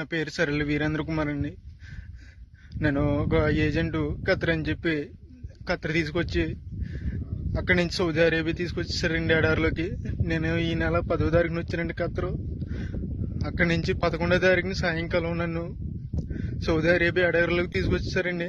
నా పేరు సరళ వీరేంద్ర కుమార్ అండి. నేను ఒక ఏజెంట్ ఖత్తర్ అని చెప్పి ఖత్తర్ తీసుకొచ్చి అక్కడి నుంచి సౌదీ అరేబియా తీసుకొచ్చేసారండి ఎడారిలోకి నేను ఈ నెల పదో తారీఖున వచ్చానండి ఖత్తరు అక్కడి నుంచి పదకొండో తారీఖున సాయంకాలం నన్ను సౌదీ అరేబియా ఎడారిలోకి తీసుకొచ్చేసారండి.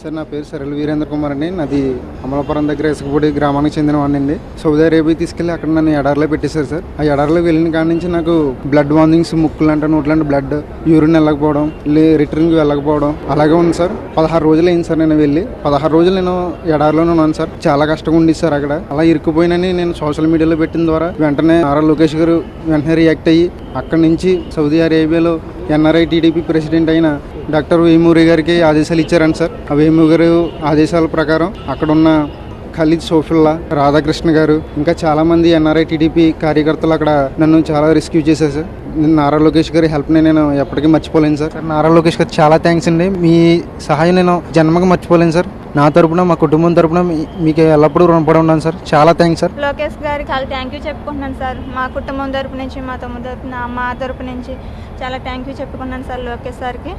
సార్ నా పేరు సరళ వీరేంద్ర కుమార్ అండి. నాది అమలాపురం దగ్గర ఇసుకపూడి గ్రామానికి చెందిన వాడినండి సౌదీ అరేబియా తీసుకెళ్ళి అక్కడ నన్ను ఎడార్లో పెట్టేశారు సార్. ఆ ఎడార్లో వెళ్ళిన కాడి నుంచి నాకు బ్లడ్ వాందింగ్స్ ముక్కులు అంటే నోట్లంటే బ్లడ్ యూరిన్ వెళ్ళకపోవడం లే రిటర్న్కి వెళ్ళకపోవడం అలాగే ఉంది సార్. పదహారు రోజులు అయింది సార్ నేను వెళ్ళి. పదహారు రోజులు నేను ఎడార్లోనే ఉన్నాను సార్. చాలా కష్టంగా ఉంది సార్ అక్కడ. అలా ఇరుక్కుపోయినని నేను సోషల్ మీడియాలో పెట్టిన ద్వారా వెంటనే నారా లోకేష్ గారు వెంటనే రియాక్ట్ అయ్యి అక్కడి నుంచి సౌదీ అరేబియాలో ఎన్ఆర్ఐ టీడీపీ ప్రెసిడెంట్ అయిన డాక్టర్ వేమూరి గారికి ఆదేశాలు ఇచ్చారండి సార్. ఆ వేమూరి గారు ఆదేశాల ప్రకారం అక్కడున్న ఖలీద్ సోఫుల్లా రాధాకృష్ణ గారు ఇంకా చాలా మంది ఎన్ఆర్ఐ టీడీపీ కార్యకర్తలు అక్కడ నన్ను చాలా రెస్క్యూ చేశారు సార్. నేను నారా లోకేష్ గారి హెల్ప్ని నేను ఎప్పటికీ మర్చిపోలేను సార్. సార్ నారా లోకేష్ గారు చాలా థ్యాంక్స్ అండి. మీ సహాయం నేను జన్మకు మర్చిపోలేను సార్. నా తరపున మా కుటుంబం తరపున మీకు ఎల్లప్పుడూ రుణపడి ఉన్నాను సార్. చాలా థ్యాంక్స్ సార్. లోకేష్ గారికి చాలా థ్యాంక్ యూ చెప్పుకుంటున్నాను సార్. మా కుటుంబం తరపు నుంచి మా తమ్ముడు తరపున మా తరపు నుంచి చాలా థ్యాంక్ యూ చెప్పుకున్నాను సార్ లోకేష్ సార్కి.